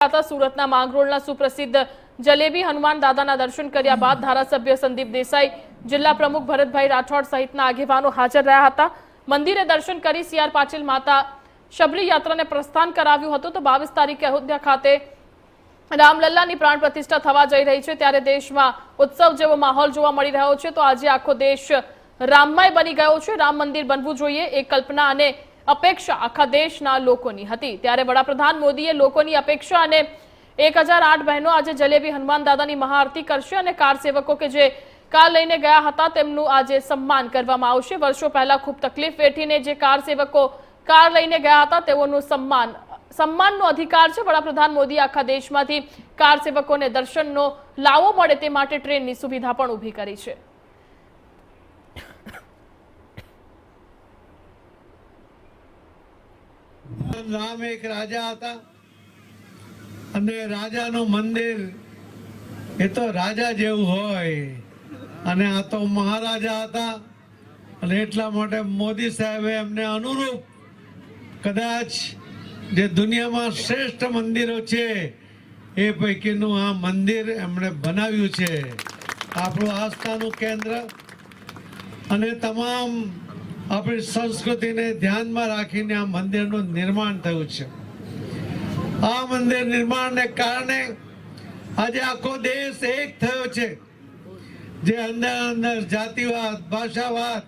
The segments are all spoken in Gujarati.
સુરતના માંગરોળના સુપ્રસિદ્ધ જલેબી હનુમાન દાદાના દર્શન કર્યા બાદ ધારાસભ્ય સંદીપ દેસાઈ, જિલ્લા પ્રમુખ ભરતભાઈ રાઠોડ સહિતના આગેવાનો હાજર રહ્યા હતા. મંદિરે દર્શન કરી સીઆર પાટીલ માતા શબરી યાત્રાને પ્રસ્થાન કરાવ્યું હતું. તો બાવીસ તારીખે અયોધ્યા ખાતે રામલલ્લાની પ્રાણ પ્રતિષ્ઠા થવા જઈ રહી છે. ત્યારે દેશમાં ઉત્સવ જેવો માહોલ જોવા મળી રહ્યો છે. તો આજે આખો દેશ રામમય બની ગયો છે. રામ મંદિર બનવું જોઈએ એ કલ્પના અને અપેક્ષા આખા દેશના લોકોની હતી. ત્યારે વડાપ્રધાન મોદીએ લોકોની અપેક્ષા અને એક હજાર આઠ બહેનો આજે જલેબી હનુમાન દાદાની મહાઆરતી કરશે અને કાર સેવકો કે જે કાર લઈને ગયા હતા તેમનું આજે સન્માન કરવામાં આવશે. વર્ષો પહેલા ખૂબ તકલીફ વેઠીને જે કાર સેવકો કાર લઈને ગયા હતા તેઓનું સન્માન, સન્માનનો અધિકાર છે. વડાપ્રધાન મોદી આખા દેશમાંથી કાર સેવકોને દર્શનનો લાવો મળે તે માટે ટ્રેનની સુવિધા પણ ઊભી કરી છે. રામ એક રાજા હતા. અને રાજાનું મંદિર એ તો રાજા જેવું હોય. અને આ તો મહારાજા હતા. અને એટલા માટે મોદી સાહેબે એમને અનુરૂપ કદાચ જે દુનિયામાં શ્રેષ્ઠ મંદિરો છે, એ પૈકીનું આ મંદિર એમણે બનાવ્યું છે. આપણું આસ્થાનું કેન્દ્ર અને તમામ આપણી સંસ્કૃતિને ધ્યાનમાં રાખીને આ મંદિરનું નિર્માણ થયું છે. આ મંદિર નિર્માણને કારણે આજે આખો દેશ એક થયો છે. જે અંદર અંદર જાતિવાદ, ભાષાવાદ,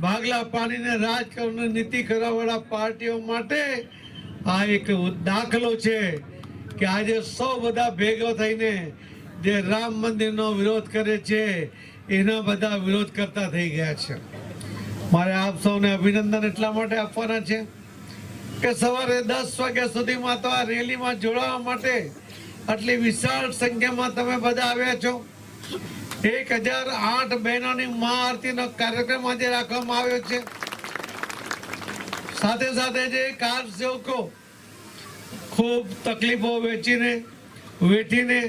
ભાગલા પાણીને રાજકારણની નીતિ કરવાવાળા પાર્ટીઓ માટે આ એક દાખલો છે કે આજે સૌ બધા ભેગો થઈને જે રામ મંદિરનો વિરોધ કરે છે, એના બધા વિરોધ કરતા થઈ ગયા છે. મારે આપ સૌને અભિનંદન એટલા માટે આપવાના છે કે સવારે દસ વાગ્યા સુધીમાં તો આ રેલીમાં જોડાવા માટે આટલી વિશાળ સંખ્યામાં તમે બધા આવ્યા છો. એક હજાર આઠ બહેનોની મહાઆરતીનો કાર્યક્રમ આજે રાખવામાં આવ્યો છે. સાથે સાથે જે કાર સેવકો ખૂબ તકલીફો વેચીને, વેઠીને,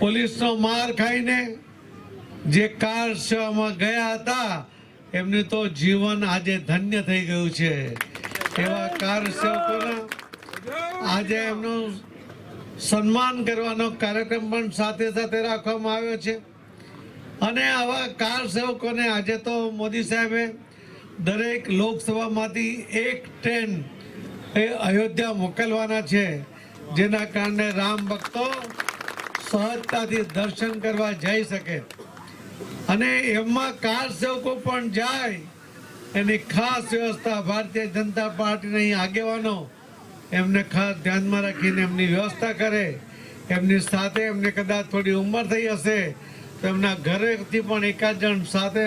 પોલીસનો માર ખાઈને જે કાર સેવામાં ગયા હતા એમનું તો જીવન આજે ધન્ય થઈ ગયું છે. એવા કાર આજે એમનું સન્માન કરવાનો કાર્યક્રમ પણ સાથે સાથે રાખવામાં આવ્યો છે. અને આવા કાર સેવકોને આજે તો મોદી સાહેબે દરેક લોકસભામાંથી એક ટ્રેન એ અયોધ્યા મોકલવાના છે. જેના કારણે રામ ભક્તો સહજતાથી દર્શન કરવા જઈ શકે. અને એમાં કાર સેવકો પણ જાય. એની ખાસ વ્યવસ્થા ભારતીય જનતા પાર્ટીના અહીં આગેવાનો એમને ખાસ ધ્યાનમાં રાખીને એમની વ્યવસ્થા કરે. એમની સાથે એમને કદાચ થોડી ઉંમર થઈ હશે, તો એમના ઘરેથી પણ એકાદ જણ સાથે